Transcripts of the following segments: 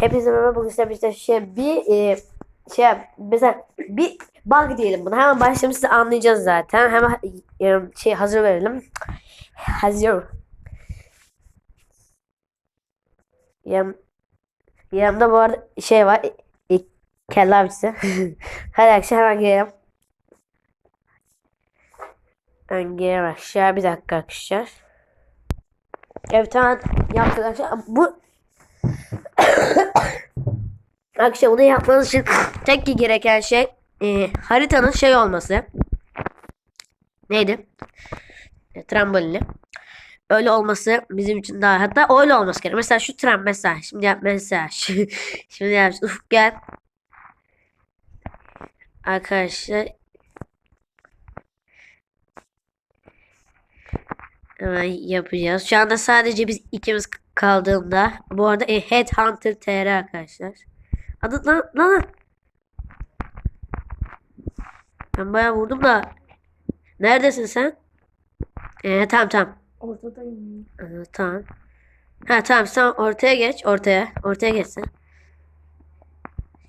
Hepinize merhaba bugün size bir şey bir e, şey mesela bir bug diyelim bunu. Hemen başlayalım siz anlayacağız zaten. Hemen e, şey hazır verelim. Hazır. Yem, yanımda bu arada şey var. E, kelle abisi. Hadi akşam hemen gelelim. Ben gelelim aşağı bir dakika arkadaşlar. Evet hemen yaptık arkadaşlar. Bu Arkadaşlar bunu yapmanız için tek ki gereken şey e, haritanın şey olması. Neydi? E, trambolini. Öyle olması bizim için daha hatta öyle olması gerekiyor. Mesela şu tram mesela şimdi yap mesela şimdi yap ufuk gel. Arkadaşlar Hemen yapacağız. Şu anda sadece biz ikimiz kaldığında bu arada e, Headhunter TR arkadaşlar. Adı lan lan. Ben bayağı vurdum da. Neredesin sen? Ee, tamam tamam. Ortadayım. Ee, tamam. Ha tamam sen ortaya geç. Ortaya. Ortaya geç sen.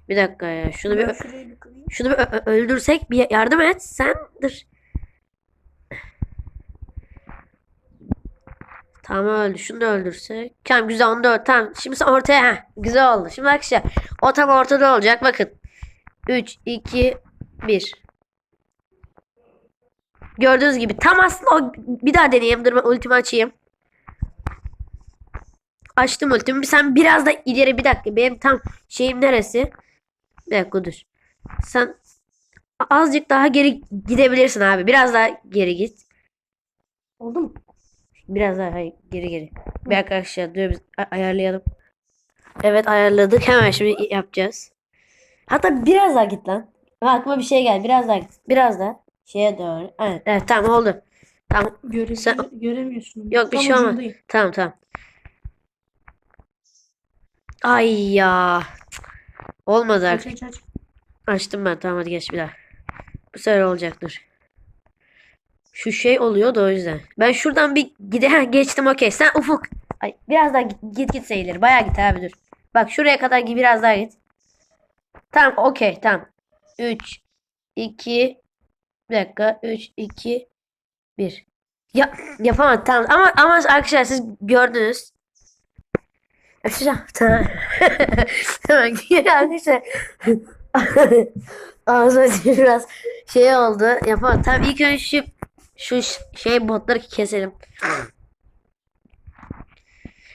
Bir dakika ya. Şunu bir Ben bir şunu bir öldürsek bir yardım et. Sen dur. Tamam öldü. Şunu da öldürsek. Tamam güzel onu da öldü. Tamam. Şimdi sen ortaya. Heh, güzel oldu. Şimdi arkadaşlar o tam ortada olacak. Bakın. 3, 2, 1. Gördüğünüz gibi tam aslında o bir daha deneyeyim. Dur ben ultimi açayım. Açtım ultimi. Sen biraz da ileri bir dakika. Benim tam şeyim neresi? Bir dakika dur. Sen azıcık daha geri gidebilirsin abi. Biraz daha geri git. Oldu mu? Biraz daha hayır, geri geri. Bir arkadaşlar dur biz ayarlayalım. Evet ayarladık. Hemen şimdi yapacağız. Hatta biraz daha git lan. Aklıma bir şey geldi. Biraz daha git. Biraz daha. Şeye doğru. Evet, evet tamam oldu. Tamam. Göre Sen- göremiyorsun. Yok, bir Tam şey olmaz. ucundayım. Tamam tamam. Ay ya. Olmadı Aç artık. aç aç. Açtım ben. Tamam hadi geç bir daha. Bu sefer olacaktır. Şu şey oluyor da o yüzden. Ben şuradan bir gide geçtim okey. Sen ufuk. Ay, biraz daha git git, git sayılır. Bayağı git abi dur. Bak şuraya kadar git biraz daha git. Tamam okey tamam. 3 2 bir dakika 3 2 1 Ya yapamadım tamam ama ama arkadaşlar siz gördünüz. Tamam. Tamam arkadaşlar. Ağzıma biraz şey oldu. Yapamadım. Tamam ilk önce şu, şey botları keselim.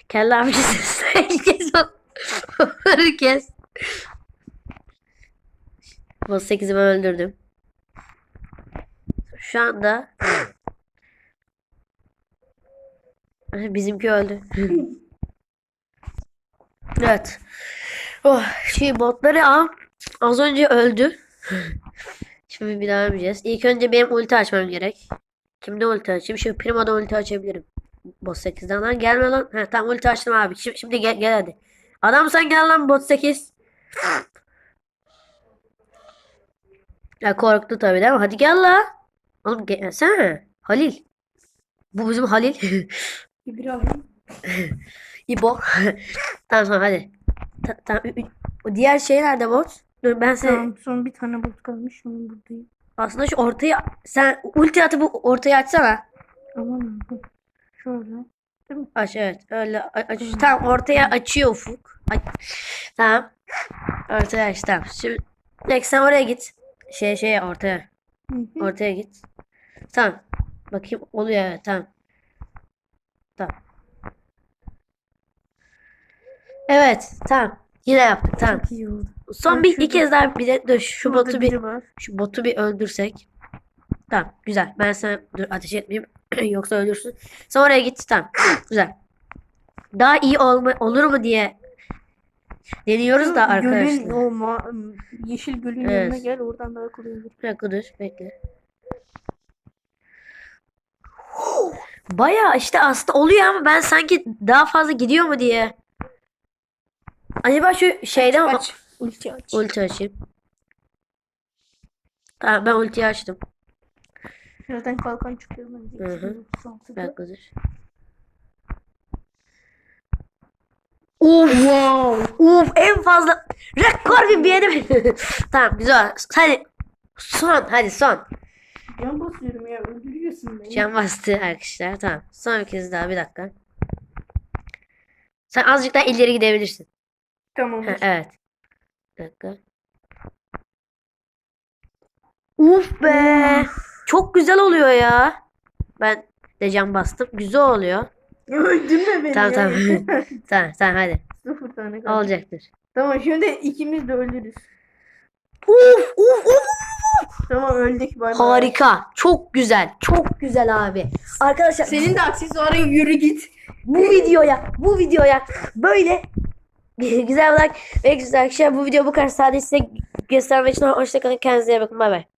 Kelle sen kes onları kes. Bot 8'i ben öldürdüm. Şu anda bizimki öldü. Evet. Oh, şey botları al. Az önce öldü. Şimdi bir daha yapacağız. İlk önce benim ulti açmam gerek. Kimde ulti açayım? Şimdi Primo'da ulti açabilirim. Bot 8'den lan gelme lan. Ha tamam ulti açtım abi. Şimdi, şimdi gel, gel hadi. Adam sen gel lan bot 8. Ya korktu tabii değil mi? Hadi gel la. Oğlum gelsene. Halil. Bu bizim Halil. İbrahim. İbo. tamam tamam hadi. Ta- tamam. diğer şey nerede bot? Dur ben seni Tamam son bir tane bot kalmış. Onu buradayım. aslında şu ortayı sen ulti atıp bu ortayı açsana. Tamam. hı. Şöyle. Aç evet öyle aç. Tamam ortaya açıyor ufuk. Ay. Tamam. Ortaya aç tamam. Şimdi Nek sen oraya git. Şey şeye ortaya. Hı hı. Ortaya git. Tamam. Bakayım oluyor evet tamam. Tamam. Evet tamam. Yine yaptık tamam. Çok iyi oldu. Son bir iki kez daha bir de dur şu botu bir şu botu bir öldürsek. Tamam güzel. Ben sana dur ateş etmeyeyim. Yoksa ölürsün. Sen oraya git tamam. Güzel. Daha iyi olma, olur mu diye deniyoruz da Gölün arkadaşlar. o ma- yeşil gölün Evet. yanına gel. Oradan daha kolay olur. Bir dakika dur bekle. Baya işte aslında oluyor ama ben sanki daha fazla gidiyor mu diye. Acaba şu şeyden Aç. Ulti aç. ulti açayım. Tamam ben ultiyi açtım. Zaten kalkan çıkıyor bence. Hı hı. 236'da. Bir dakika dur. Uf. Uf en fazla rekor bir beğenim. tamam güzel. Hadi son hadi son. Can basıyorum ya öldürüyorsun beni. Can bastı arkadaşlar. Tamam. Son bir kez daha bir dakika. Sen azıcık daha ileri gidebilirsin. Tamam. Ha, evet. Bir dakika. Uf be. Çok güzel oluyor ya. Ben de can bastım. Güzel oluyor. Öldürme beni Tamam, tamam. Tamam tamam hadi. Sıfır tane kaldı. Olacaktır. Tamam şimdi ikimiz de ölürüz. Uf uf uf. Tamam öldük bay bay. Harika. Çok güzel. Çok güzel abi. Arkadaşlar Senin de aksesuarın yürü git. bu videoya bu videoya böyle güzel like ve güzel arkadaşlar bu video bu kadar. Sadece size göstermek için hoşçakalın kendinize iyi bakın. Bay bay.